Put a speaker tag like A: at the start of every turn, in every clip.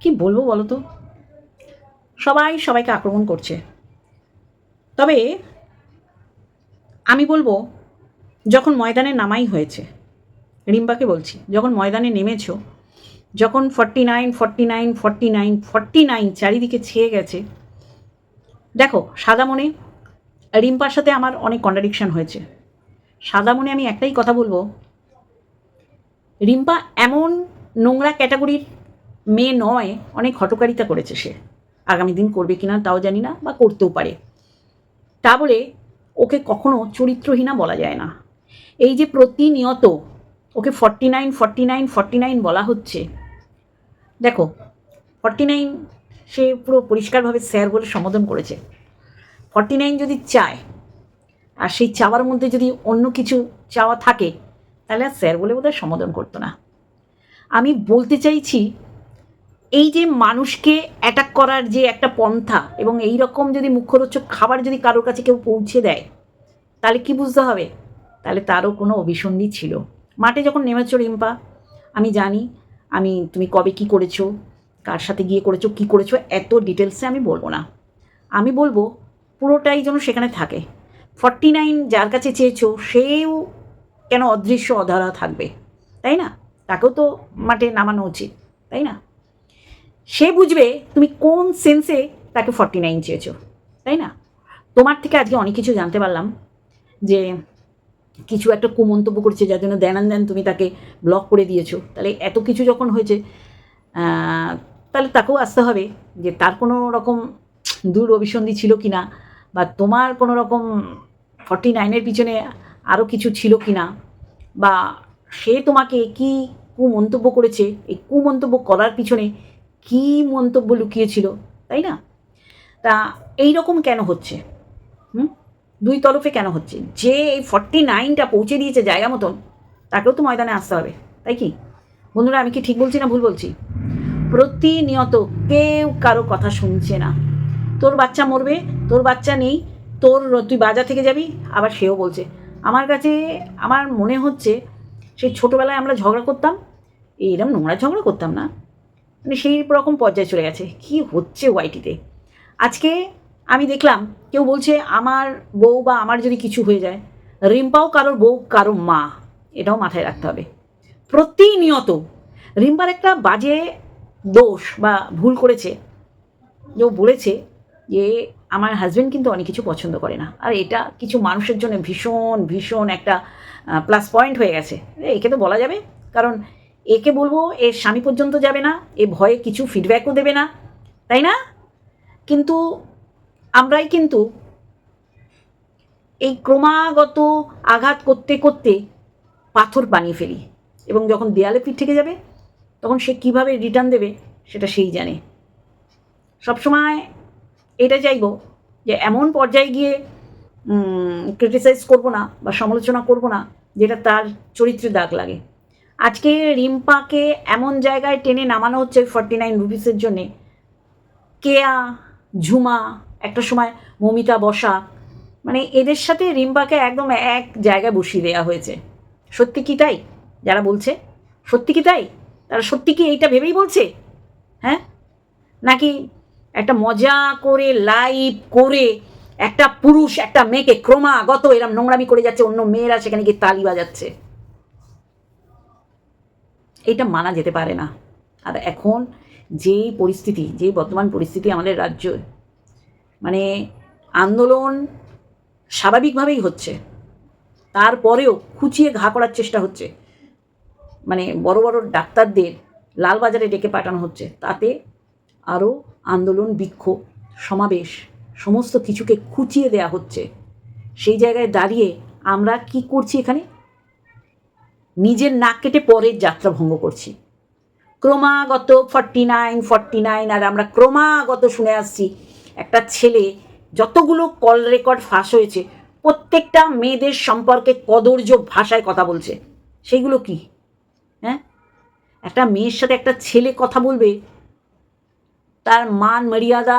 A: কি বলব বলো তো সবাই সবাইকে আক্রমণ করছে। তবে আমি বলব, যখন ময়দানে নামাই হয়েছে রিম্বাকে বলছি, যখন ময়দানে নেমেছো, যখন forty nine forty nine forty nine forty nine চারিদিকে ছেয়ে গেছে, দেখো সাদা মনে রিম্পার সাথে আমার অনেক কন্ট্রাডিকশন হয়েছে। সাদা মনে আমি একটাই কথা বলব, রিম্পা এমন নোংরা ক্যাটাগরির মেয়ে নয় অনেক হটকারিতা করেছে সে। আগামী দিন করবে কিনা তাও জানি না বা করতেও পারে। তা বলে ওকে কখনো চরিত্রহীনা বলা যায় না। এই যে প্রতিনিয়ত ওকে forty nine forty nine forty nine বলা হচ্ছে, দেখো ফর্টি নাইন সে পুরো পরিষ্কারভাবে স্যার বলে সম্বোধন করেছে। ফর্টি নাইন যদি চায়, আর সেই চাওয়ার মধ্যে যদি অন্য কিছু চাওয়া থাকে, তাহলে আর স্যার বলে বোধহয় সম্বোধন করতো না। আমি বলতে চাইছি এই যে মানুষকে অ্যাটাক করার যে একটা পন্থা এবং এই রকম যদি মুখ্যরোচক খাবার যদি কারোর কাছে কেউ পৌঁছে দেয়, তাহলে কি বুঝতে হবে? তাহলে তারও কোনো অভিসন্ধি ছিল। মাঠে যখন নেমেছো রিম্পা, আমি জানি, আমি, তুমি কবে কি করেছ, কার সাথে গিয়ে করেছ, কি করেছ, এত ডিটেলসে আমি বলব না। আমি বলব, পুরোটাই যেন সেখানে থাকে। ফর্টি নাইন যার কাছে চেয়েছো, সেও কেন অদৃশ্য, অধারা থাকবে? তাই না? তাকেও তো মাঠে নামানো উচিত, তাই না? সে বুঝবে তুমি কোন সেন্সে তাকে ফর্টি নাইন চেয়েছো, তাই না? তোমার থেকে আজকে অনেক কিছু জানতে পারলাম যে কিছু একটা কুমন্তব্য করছে, যার জন্য দেনান দেন তুমি তাকে ব্লক করে দিয়েছ। তাহলে এত কিছু যখন হয়েছে তাহলে তাকেও আসতে হবে যে তার কোনো রকম দূর অভিসন্ধি ছিল কি না বা তোমার কোনো রকম ফর্টি নাইনের পিছনে আরও কিছু ছিল কি না বা সে তোমাকে কি কুমন্তব্য করেছে, এই কুমন্তব্য করার পিছনে কি মন্তব্য লুকিয়েছিল, তাই না? তা এই রকম কেন হচ্ছে? হুম? দুই তরফে কেন হচ্ছে? যে এই ফর্টি নাইনটা পৌঁছে দিয়েছে জায়গা মতন, তাকেও তো ময়দানে আসতে হবে, তাই কি? বন্ধুরা, আমি কি ঠিক বলছি না ভুল বলছি? প্রতিনিয়ত কেউ কারও কথা শুনছে না। তোর বাচ্চা মরবে, তোর বাচ্চা নেই, তোর তুই বাজার থেকে যাবি, আবার সেও বলছে। আমার কাছে, আমার মনে হচ্ছে, সেই ছোটোবেলায় আমরা ঝগড়া করতাম এইরকম নোংরা ঝগড়া করতাম না। মানে সেই রকম পর্যায়ে চলে গেছে। কি হচ্ছে ওয়াইটিতে আজকে আমি দেখলাম, কেউ বলছে আমার বউ বা আমার যদি কিছু হয়ে যায়, রিম্পাও কারোর বউ কারও মা, এটাও মাথায় রাখতে হবে। প্রতিনিয়ত রিম্পার একটা বাজে দোষ বা ভুল করেছে। যে ও বলেছে যে, আমার হাজব্যান্ড কিন্তু অনেক কিছু পছন্দ করে না। আর এটা কিছু মানুষের জন্য ভীষণ ভীষণ একটা প্লাস পয়েন্ট হয়ে গেছে। একে তো বলা যাবে। কারণ একে বলব এর স্বামী পর্যন্ত যাবে না, এ ভয়ে কিছু ফিডব্যাকও দেবে না, তাই না? কিন্তু আমরাই কিন্তু এই ক্রমাগত আঘাত করতে করতে পাথর বানিয়ে ফেলি। এবং যখন দেয়ালে পিঠ থেকে যাবে, তখন সে কীভাবে রিটার্ন দেবে, সেটা সেই জানে। সবসময় এটা চাইব যে এমন পর্যায়ে গিয়ে ক্রিটিসাইজ করব না বা সমালোচনা করব না, যেটা তার চরিত্রে দাগ লাগে। আজকে রিম্পাকে এমন জায়গায় টেনে নামানো হচ্ছে ফর্টি নাইন রুপিসের জন্যে। কেয়া, ঝুমা, একটা সময় মমিতা বসা মানে এদের সাথে রিম্পাকে একদম এক জায়গায় বসিয়ে দেওয়া হয়েছে। সত্যি কি তাই? যারা বলছে, সত্যি কি তাই? তারা সত্যি কি এইটা ভেবেই বলছে? হ্যাঁ? নাকি একটা মজা করে লাইভ করে একটা পুরুষ, একটা মেয়েকে ক্রমাগত এরম নোংরামি করে যাচ্ছে, অন্য মেয়েরা সেখানে গিয়ে তালি বাজাচ্ছে? এটা মানা যেতে পারে না। আর এখন যেই পরিস্থিতি যেই বর্তমান পরিস্থিতি আমাদের রাজ্য মানে আন্দোলন স্বাভাবিকভাবেই হচ্ছে। তারপরেও খুঁচিয়ে ঘা করার চেষ্টা হচ্ছে। মানে বড় বড় ডাক্তারদের লালবাজারে ডেকে পাঠানো হচ্ছে। তাতে আরও আন্দোলন, বিক্ষোভ, সমাবেশ, সমস্ত কিছুকে খুঁচিয়ে দেয়া হচ্ছে। সেই জায়গায় দাঁড়িয়ে আমরা কি করছি এখানে? নিজের নাক কেটে পরের যাত্রা ভঙ্গ করছি। ক্রমাগত ফর্টি নাইন ফর্টি নাইন আর আমরা ক্রমাগত শুনে আসছি, একটা ছেলে যতগুলো কল রেকর্ড ফাঁস হয়েছে, প্রত্যেকটা মেয়েদের সম্পর্কে কদর্য ভাষায় কথা বলছে। সেইগুলো কি? হ্যাঁ? একটা মেয়ের সাথে একটা ছেলে কথা বলবে, তার মান, মর্যাদা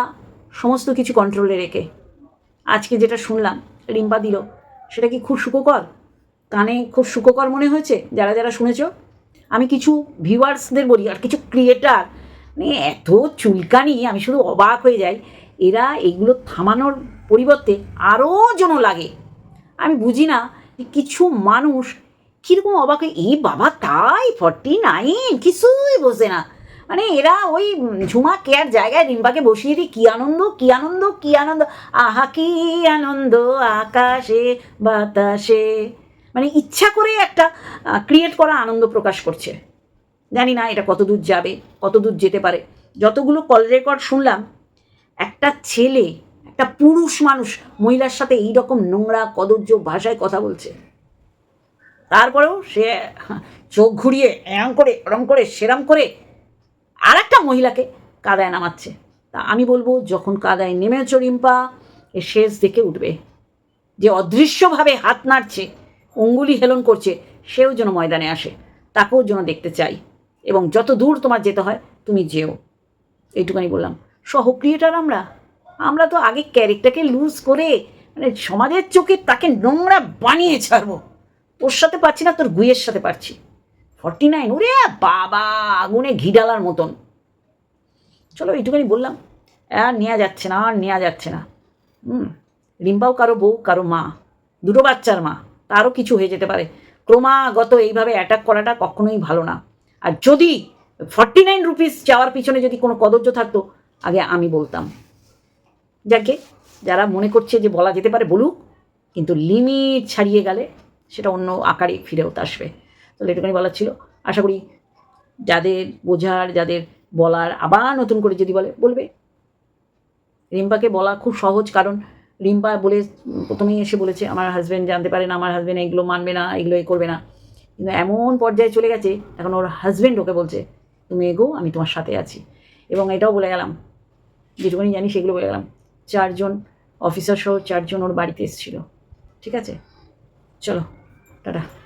A: সমস্ত কিছু কন্ট্রোলে রেখে। আজকে যেটা শুনলাম, রিম্পা দিল, সেটা কি খুব সুখকর? কানে খুব সুখকর মনে হয়েছে, যারা যারা শুনেছ। আমি কিছু ভিউয়ার্সদের বলি, আর কিছু ক্রিয়েটার মানে এত চুলকানি, আমি শুধু অবাক হয়ে যাই। এরা এগুলো থামানোর পরিবর্তে আরও যেন লাগে। আমি বুঝি না যে কিছু মানুষ কীরকম অবাক হয়ে এই বাবা, তাই? Forty nine? কিছুই বোঝে না। মানে এরা ওই ঝুমা কেয়ার জায়গায় রিম্বাকে বসিয়ে দিয়ে কী আনন্দ কী আনন্দ কী আনন্দ? আহা, কী আনন্দ, আকাশে, বাতাসে। মানে ইচ্ছা করে একটা ক্রিয়েট করা আনন্দ প্রকাশ করছে। জানি না এটা কত দূর যাবে কত দূর যেতে পারে। যতগুলো কল রেকর্ড শুনলাম, একটা ছেলে, একটা পুরুষ মানুষ মহিলার সাথে এই রকম নোংরা কদর্য ভাষায় কথা বলছে। তারপরেও সে চোখ ঘুরিয়ে এরম করে ওরম করে, সেরম করে আর একটা মহিলাকে কাদায় নামাচ্ছে। তা আমি বলব, যখন কাদায় নেমেছ রিম্পা, এ শেষ দেখে উঠবে। যে অদৃশ্যভাবে হাত নাড়ছে অঙ্গুলি হেলন করছে, সেও যেন ময়দানে আসে। তাকেও যেন দেখতে চাই। এবং যত দূর তোমার যেতে হয়, তুমি যেও। এইটুখানি বললাম। সহ ক্রিয়েটার আমরা? আমরা তো আগে ক্যারেক্টারকে লুজ করে মানে সমাজের চোখে তাকে নোংরা বানিয়ে ছাড়বো। তোর সাথে পারছি না, তোর গুইয়ের সাথে পারছি। ফর্টি নাইন ওরে বাবা, আগুনে ঘি ডালার মতন। চলো এইটুখানি বললাম। আর নেওয়া যাচ্ছে না, আর নেওয়া যাচ্ছে না। হুম, রিম্পাও কারও বউ, কারও মা। দুটো বাচ্চার মা। তারও কিছু হয়ে যেতে পারে। ক্রমাগত এইভাবে অ্যাটাক করাটা কখনোই ভালো না। আর যদি ফর্টি নাইন রুপিস চাওয়ার পিছনে যদি কোনো কদর্য থাকতো, আগে আমি বলতাম। যাকে, যারা মনে করছে যে বলা যেতে পারে বলুক, কিন্তু লিমিট ছাড়িয়ে গেলে সেটা অন্য আকারে ফিরেও আসবে। তাহলে এটুখানি বলার ছিল। আশা করি যাদের বোঝার, যাদের বলার আবার নতুন করে যদি বলে, বলবে। রিম্পাকে বলা খুব সহজ কারণ রিম্পা বলে, প্রথমেই এসে বলেছে, আমার হাজব্যান্ড জানতে পারে না, আমার হাজব্যান্ড এগুলো মানবে না, এগুলো এ করবে না। কিন্তু এমন পর্যায়ে চলে গেছে, এখন ওর হাজব্যান্ড ওকে বলছে, তুমি এগো, আমি তোমার সাথে আছি। এবং এটাও বলে গেলাম, যেটুকুনি জানি সেগুলো বলে গেলাম। চারজন অফিসার সহ চারজন ওর বাড়িতে এসেছিল। ঠিক আছে? চলো, টাটা।